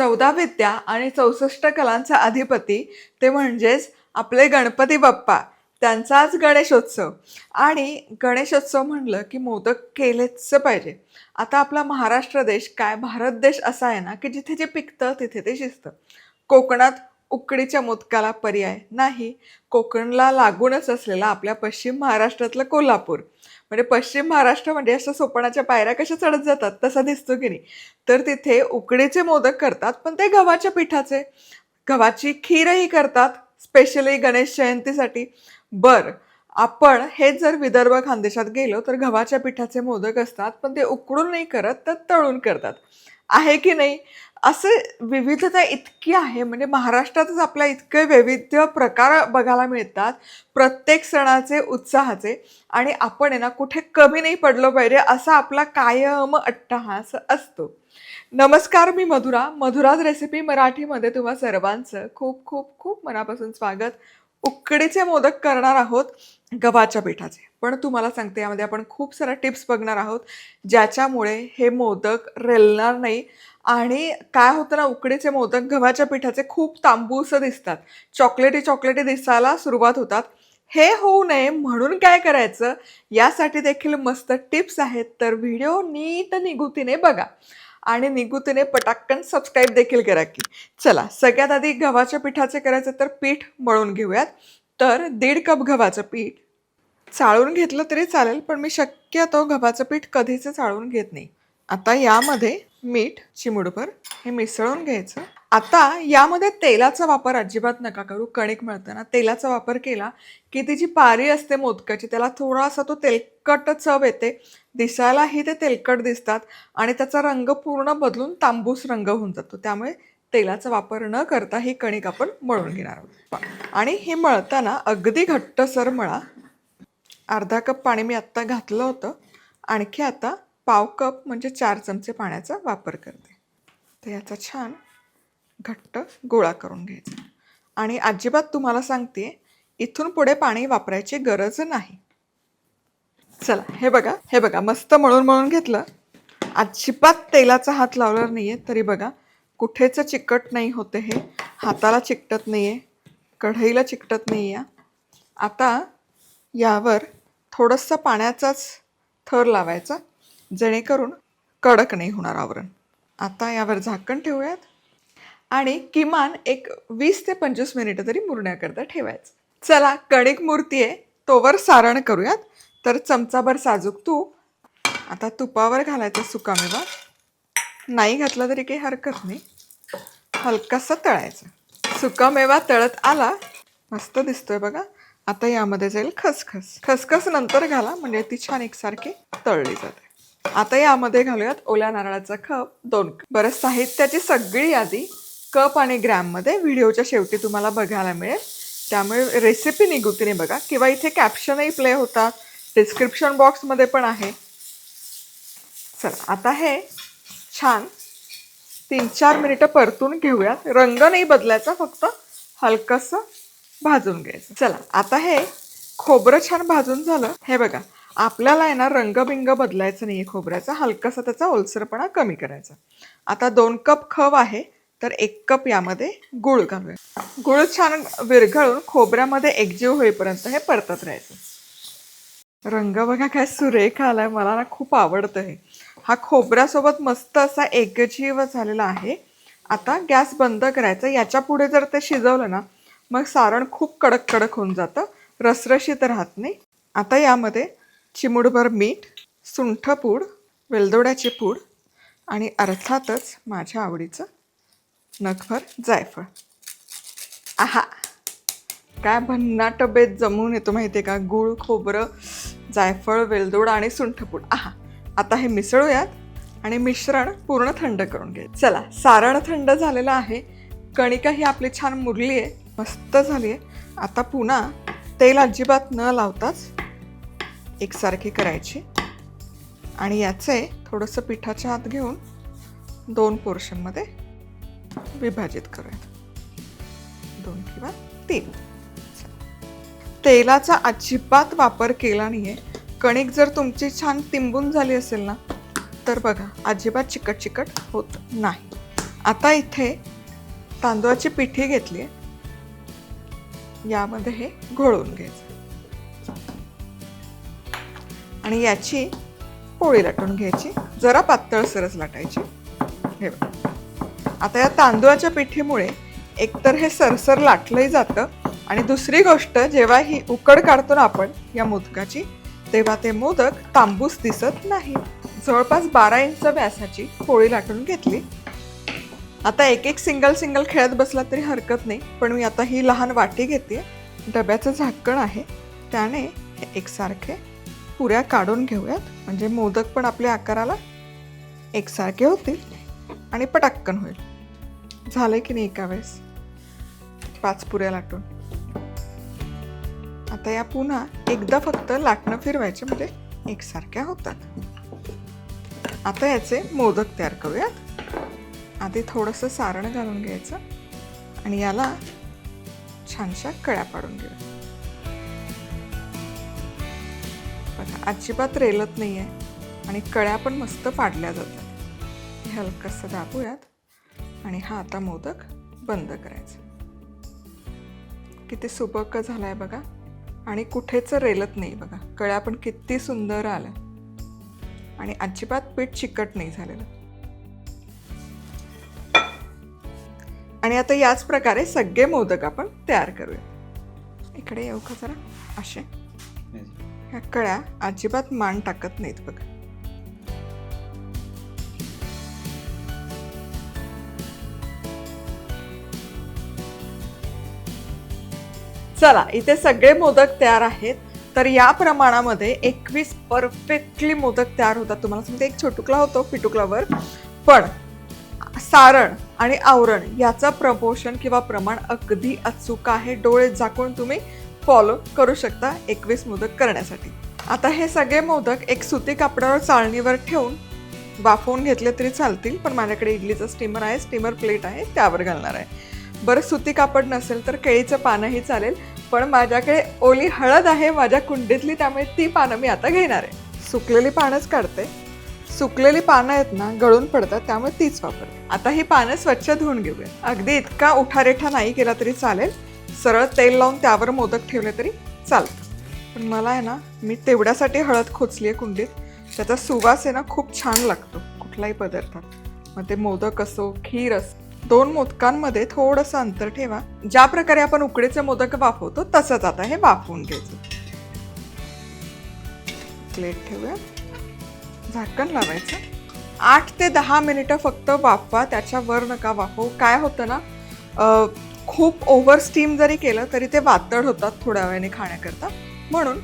चौदा विद्या आणि चौसष्ट कलांचा अधिपती ते म्हणजेच आपले गणपती बाप्पा. त्यांचा आज गणेशोत्सव. आणि गणेशोत्सव म्हणलं की मोदक केलेच पाहिजे. आता आपला महाराष्ट्र देश काय भारत देश असा आहे ना की जिथे जे पिकतं तिथे ते शिजतं. कोकणात उकडीच्या मोदकाला पर्याय नाही. कोकणला लागूनच असलेला आपल्या पश्चिम महाराष्ट्रातलं कोल्हापूर. म्हणजे पश्चिम महाराष्ट्र म्हणजे अशा सोपणाच्या पायऱ्या कशा चढत जातात तसा दिसतो की नाही. तर तिथे उकडीचे मोदक करतात पण ते गव्हाच्या पिठाचे. गव्हाची खीरही करतात स्पेशली गणेश जयंतीसाठी. बर आपण हे जर विदर्भ खानदेशात गेलो तर गव्हाच्या पिठाचे मोदक असतात पण ते उकडून नाही करत तर तळून करतात. आहे की नाही? असे विविधता इतकी आहे म्हणजे महाराष्ट्रातच आपल्या इतके वैविध्य प्रकार बघायला मिळतात प्रत्येक सणाचे उत्साहाचे आणि आपण आहे ना कुठे कमी नाही पडलो पाहिजे असा आपला कायम अट्टहास असतो. नमस्कार मी मधुरा. मधुराज रेसिपी मराठीमध्ये तुम्हा सर्वांचं खूप खूप खूप मनापासून स्वागत. उकडीचे मोदक करणार आहोत गव्हाच्या पिठाचे. पण तुम्हाला सांगते यामध्ये आपण खूप साऱ्या टिप्स बघणार आहोत ज्याच्यामुळे हे मोदक रेलणार नाही आणि काय होतं ना उकडीचे मोदक गव्हाच्या पिठाचे खूप तांबूस दिसतात. चॉकलेटी चॉकलेटी दिसायला सुरुवात होतात. हे होऊ नये म्हणून काय करायचं यासाठी देखील मस्त टिप्स आहेत तर व्हिडिओ नीट निगुतीने बघा. आणि निगुतीने पटाक्कन सबस्क्राईब देखील करा की. चला सगळ्यात आधी गव्हाच्या पिठाचे करायचं तर पीठ मळून घेऊयात. तर दीड कप गव्हाचं पीठ चाळून घेतलं तरी चालेल पण मी शक्यतो गव्हाचं पीठ कधीच चाळून घेत नाही. आता यामध्ये मीठ चिमुडभर हे मिसळून घ्यायचं. आता यामध्ये तेलाचा वापर अजिबात नका करू कणिक मळताना तेलाचा वापर केला की ती जी पारी असते मोदकाची त्याला थोडासा तो तेलकट चव येते. दिसायलाही ते तेलकट दिसतात आणि त्याचा रंग पूर्ण बदलून तांबूस रंग होऊन जातो. त्यामुळे तेलाचा वापर न करता ही कणिक आपण मळून घेणार आहोत. आणि हे मळताना अगदी घट्टसर मळा. अर्धा कप पाणी मी आत्ता घातलं होतं. आणखी आता पाव कप म्हणजे चार चमचे पाण्याचा वापर करते. तर याचा छान घट्ट गोळा करून घ्यायचा. आणि अजिबात तुम्हाला सांगते इथून पुढे पाणी वापरायची गरज नाही. चला हे बघा हे बघा मस्त मळून मळून घेतलं. अजिबात तेलाचा हात लावला आहे तरी बघा कुठेच चिकट नाही होते हे. हाताला चिकटत नाही आहे कढईला चिकटत नाही आहे आता यावर थोडंसं पाण्याचाच थर लावायचा जेणेकरून कडक नाही होणार आवरण. आता यावर झाकण ठेवूयात आणि किमान एक वीस ते पंचवीस मिनिटं तरी मुरण्याकरता ठेवायचं. चला कणिक मूर्ती आहे तोवर सारण करूयात. तर चमचाभर साजूक तूप. आता तुपावर घालायचा सुकामेवा. नाही घातला तरी काही हरकत नाही. हलकासा तळायचा. सुकामेवा तळत आला मस्त दिसतोय बघा. आता यामध्ये जाईल खसखस. खसखस नंतर घाला म्हणजे ती छान एकसारखी तळली जाते. आता यामध्ये घालूयात ओल्या नारळाचा खप दोन कप. बरं साहित्याची सगळी यादी कप आणि ग्रॅममध्ये व्हिडिओच्या शेवटी तुम्हाला बघायला मिळेल. त्यामुळे रेसिपी निगुतीने बघा किंवा इथे कॅप्शनही प्ले होतात. डिस्क्रिप्शन बॉक्समध्ये पण आहे. चला आता हे छान तीन चार मिनिटं परतून घेऊयात. रंग नाही बदलायचा फक्त हलकंसं भाजून घ्यायचं. चला आता हे खोबरं छान भाजून झालं. हे बघा आपल्याला आहे ना रंगबिंग बदलायचं नाही आहे खोबऱ्याचा हलकासा त्याचा ओलसरपणा कमी करायचा. आता दोन कप खव आहे तर एक कप यामध्ये गुळ घालूया. गुळ छान विरघळून खोबऱ्यामध्ये एकजीव होईपर्यंत हे परतत राहायचं. रंग बघा काय सुरेख आलाय मला ना खूप आवडतं हे हा खोबऱ्यासोबत मस्त असा एकजीव झालेला आहे. आता गॅस बंद करायचा याच्यापुढे जर ते शिजवलं ना मग सारण खूप कडक कडक होऊन जातं. रसरशीत राहत नाही. आता यामध्ये चिमुडभर मीठ सुंठपूड वेलदोड्याची पूड आणि अर्थातच माझ्या आवडीचं नखभर जायफळ. आहा! काय भन्नाट बेत जमून येतो माहिती आहे का? गूळ खोबरं जायफळ वेलदोड आणि सुंठपूड आहा! आता हे मिसळूयात आणि मिश्रण पूर्ण थंड करून घे चला सारण थंड झालेलं आहे. कणिका ही आपली छान मुरली आहे मस्त झाली आहे आता पुन्हा तेल अजिबात न लावताच एकसारखी करायची. आणि याचे थोडंसं पिठाच्या हात घेऊन दोन पोर्शनमध्ये विभाजित करूयात. दोन किंवा तीन. तेलाचा अजिबात वापर केला नाही आहे कणिक जर तुमची छान तिंबून झाली असेल ना तर बघा अजिबात चिकट चिकट होत नाही. आता इथे तांदूळाची पिठी घेतली आहे यामध्ये हे घोळून घ्यायचं. आणि याची पोळी लाटून घ्यायची. जरा पातळसरच लाटायची. हे आता या तांदूळाच्या पिठीमुळे एकतर हे सरसर लाटलंही जातं आणि दुसरी गोष्ट जेव्हा ही उकड काढतो ना आपण या मोदकाची तेव्हा ते मोदक तांबूस दिसत नाही. जवळपास बारा इंच व्यासाची पोळी लाटून घेतली. आता एक एक सिंगल सिंगल खेळत बसला तरी हरकत नाही पण मी आता ही लहान वाटी घेते. डब्याचं झाकण आहे. त्याने हे एकसारखे पुऱ्या काढून घेऊयात. म्हणजे मोदक पण आपल्या आकाराला एकसारखे होतील आणि पटाक्कन होईल. झालंय की नाही एका वेळेस? पाच पुऱ्या लाटून. आता या पुन्हा एकदा फक्त लाटणं फिरवायचे म्हणजे एकसारख्या होतात. आता याचे मोदक तयार करूयात. आधी थोडंसं सारण घालून घ्यायचं आणि याला छानशा कळ्या पाडून घेऊया. बघा अजिबात रेलत नाही आहे आणि कळ्या पण मस्त पाडल्या जातात. हे हलकंसं दाबूयात आणि हा आता मोदक बंद करायचा. किती सुबक झालाय बघा आणि कुठेच रेलत नाही बघा. कळ्या पण किती सुंदर आल्या. आणि अजिबात पीठ चिकट नाही झालेलं. आणि आता याच प्रकारे सगळे मोदक आपण तयार करूया. इकडे येऊ का जरा? असे ह्या कळ्या अजिबात मान टाकत नाहीत बघा. चला इथे सगळे मोदक तयार आहेत. तर या प्रमाणामध्ये एकवीस परफेक्टली मोदक तयार होतात. तुम्हाला सांगते एक छोटुकला होतो पिटुकलावर. पण सारण आणि आवरण याचं प्रमोशन किंवा प्रमाण अगदी अचूक आहे. डोळे झाकून तुम्ही फॉलो करू शकता एकवीस मोदक करण्यासाठी. आता हे सगळे मोदक एक सुती कापडावर चाळणीवर ठेवून वाफवून घेतले तरी चालतील पण माझ्याकडे इडलीचं स्टीमर आहे स्टीमर प्लेट आहे त्यावर घालणार आहे. बरं सुती कापड नसेल तर केळीचं पानंही चालेल पण माझ्याकडे ओली हळद आहे माझ्या कुंडीतली त्यामुळे ती पानं मी आता घेणार आहे. सुकलेली पानंच काढते. सुकलेली पानं आहेत ना गळून पडतात त्यामुळे तीच वापरते. आता ही पानं स्वच्छ धुवून घेऊया. अगदी इतका उठारेठा नाही केला तरी चालेल. सरळ तेल लावून त्यावर मोदक ठेवले तरी चालतं. पण मला आहे ना मी तेवढ्यासाठी हळद खोचली आहे कुंडीत. त्याचा सुवास आहे ना खूप छान लागतो कुठलाही पदार्थात मग ते मोदक असो खीर असो दोन मोदकांमध्ये थोडंसं अंतर ठेवा. ज्या प्रकारे आपण उकडीचे मोदक वाफवतो तसंच आता हे वाफवून घ्यायचं. प्लेट ठेवूया. झाकण लावायचं. आठ ते दहा मिनिटं फक्त वाफवा त्याच्यावर नका वाफवू. काय होतं ना खूप ओव्हर स्टीम जरी केलं तरी ते वातड होतात थोड्या वेळाने खाण्याकरता. म्हणून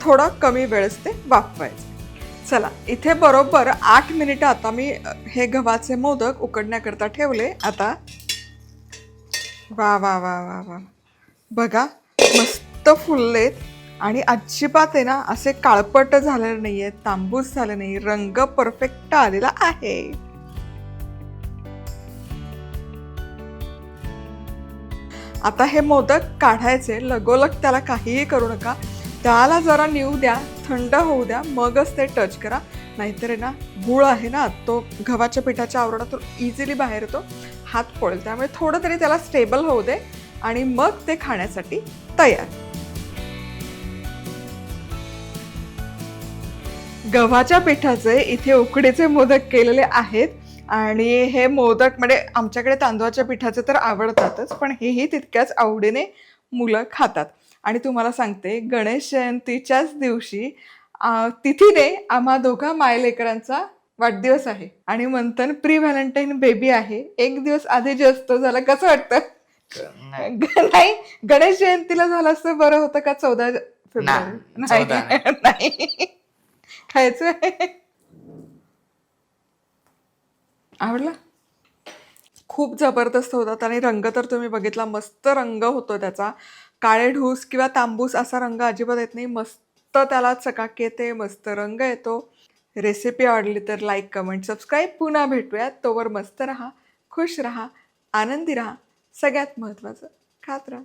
थोडा कमी वेळेस ते वाफवायचं. चला इथे बरोबर आठ मिनिटं आता मी हे गव्हाचे मोदक उकडण्याकरता ठेवले. आता वा वा वा वा वा. बघा मस्त फुललेत. आणि अजिबात आहे ना असे काळपट झालेले नाही आहे तांबूस झाले नाही रंग परफेक्ट आलेला आहे. आता हे मोदक काढायचे लगोलग त्याला काहीही करू नका. त्याला जरा नेऊ द्या थंड होऊ द्या मगच ते टच करा. नाहीतर आहे ना गुळ आहे ना तो गव्हाच्या पिठाच्या आवरणातून इझिली बाहेर येतो हात पडेल त्यामुळे थोडं तरी त्याला स्टेबल होऊ दे आणि मग ते खाण्यासाठी तयार. गव्हाच्या पिठाचे इथे उकडीचे मोदक केलेले आहेत. आणि हे मोदक म्हणजे आमच्याकडे तांदूळाच्या पिठाचे तर आवडतातच पण हेही तितक्याच आवडीने मुलं खातात. आणि तुम्हाला सांगते गणेश जयंतीच्याच दिवशी तिथीने आम्हा दोघा मायलेकरांचा वाढदिवस आहे. आणि मंथन प्री व्हॅलेंटाईन बेबी आहे. एक दिवस आधी जास्त झाला कसं वाटतं? नाही. गणेश जयंतीला झालं असतं बरं होतं का चौदा फेब्रुवारी? नाही, खायचंय. आवडला? खूप जबरदस्त होतात आणि रंग तर तुम्ही बघितला मस्त रंग होतो त्याचा. काळे ढूस किंवा तांबूस असा रंग अजिबात येत नाही मस्त त्याला चकाक येते मस्त रंग येतो. रेसिपी आवडली तर लाईक कमेंट सबस्क्राईब पुन्हा भेटूयात तोवर मस्त राहा खुश राहा आनंदी राहा. सगळ्यात महत्त्वाचं खात राहा.